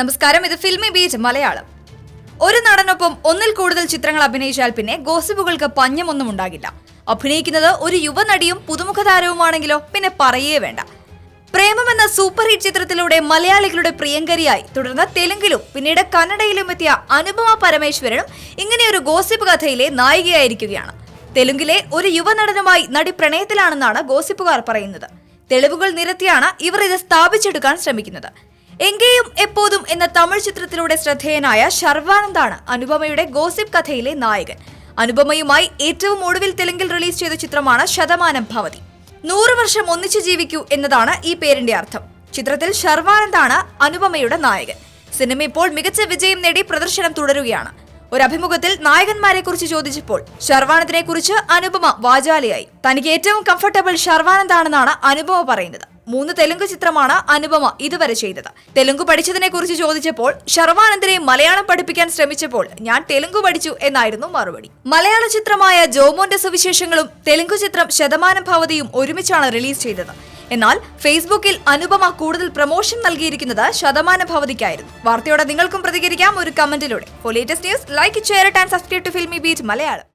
നമസ്കാരം ഇത് filmy beach Malayalam. ഒരു നടനൊപ്പം ഒന്നിൽ കൂടുതൽ ചിത്രങ്ങൾ അഭിനയിച്ചാൽ പിന്നെ ഗോസിപ്പുകൾക്ക് പഞ്ഞമൊന്നും ഉണ്ടാകില്ല. അഭിനയിക്കുന്നത് ഒരു യുവനടിയും പുതുമുഖ താരവുമാണെങ്കിലോ പിന്നെ പറയേ വേണ്ട. പ്രേമം എന്ന സൂപ്പർ ഹിറ്റ് ചിത്രത്തിലൂടെ മലയാളികളുടെ പ്രിയങ്കരിയായി. തുടർന്ന് തെലുങ്കിലും പിന്നീട് കന്നഡയിലും എത്തിയ അനുപമ പരമേശ്വരനും ഇങ്ങനെയൊരു ഗോസിപ്പ് കഥയിലെ നായികയായിരിക്കുകയാണ്. തെലുങ്കിലെ ഒരു യുവനടനുമായി നടി പ്രണയത്തിലാണെന്നാണ് ഗോസിപ്പുകാർ പറയുന്നത്. തെളിവുകൾ നിരത്തിയാണ് ഇവർ ഇത് സ്ഥാപിച്ചെടുക്കാൻ ശ്രമിക്കുന്നത്. എങ്കേയും എപ്പോഴും എന്ന തമിഴ് ചിത്രത്തിലൂടെ ശ്രദ്ധേയനായ ശർവാനന്ദാണ് അനുപമയുടെ ഗോസിപ്പ് കഥയിലെ നായകൻ. അനുപമയുമായി ഏറ്റവും ഒടുവിൽ തെലുങ്കിൽ റിലീസ് ചെയ്ത ചിത്രമാണ് ശതമാനം ഭവതി. നൂറ് വർഷം ഒന്നിച്ചു ജീവിക്കൂ എന്നതാണ് ഈ പേരിന്റെ അർത്ഥം. ചിത്രത്തിൽ ശർവാനന്ദാണ് അനുപമയുടെ നായകൻ. സിനിമ ഇപ്പോൾ മികച്ച വിജയം നേടി പ്രദർശനം തുടരുകയാണ്. ഒരു അഭിമുഖത്തിൽ നായകന്മാരെ കുറിച്ച് ചോദിച്ചപ്പോൾ ശർവാനന്ദിനെ കുറിച്ച് അനുപമ വാചാലയായി. തനിക്ക് ഏറ്റവും കംഫർട്ടബിൾ ശർവാനന്ദാണെന്നാണ് അനുപമ പറയുന്നത്. മൂന്ന് തെലുങ്ക് ചിത്രമാണ് അനുപമ ഇതുവരെ ചെയ്തത്. തെലുങ്ക് പഠിച്ചതിനെ കുറിച്ച് ചോദിച്ചപ്പോൾ ശർവാനന്ദനെ മലയാളം പഠിപ്പിക്കാൻ ശ്രമിച്ചപ്പോൾ ഞാൻ തെലുങ്ക് പഠിച്ചു എന്നായിരുന്നു മറുപടി. മലയാള ചിത്രമായ ജോമോന്റെ സുവിശേഷങ്ങളും തെലുങ്ക് ചിത്രം ശതമാനം ഭവതിയും ഒരുമിച്ചാണ് റിലീസ് ചെയ്തത്. എന്നാൽ ഫേസ്ബുക്കിൽ അനുപമ കൂടുതൽ പ്രൊമോഷൻ നൽകിയിരിക്കുന്നത് ശതമാന ഭവതിക്കായിരുന്നു. വാർത്തയോടെ നിങ്ങൾക്കും പ്രതികരിക്കാം ഒരു കമന്റിലൂടെ. For latest news like share and subscribe to filmi beat Malayalam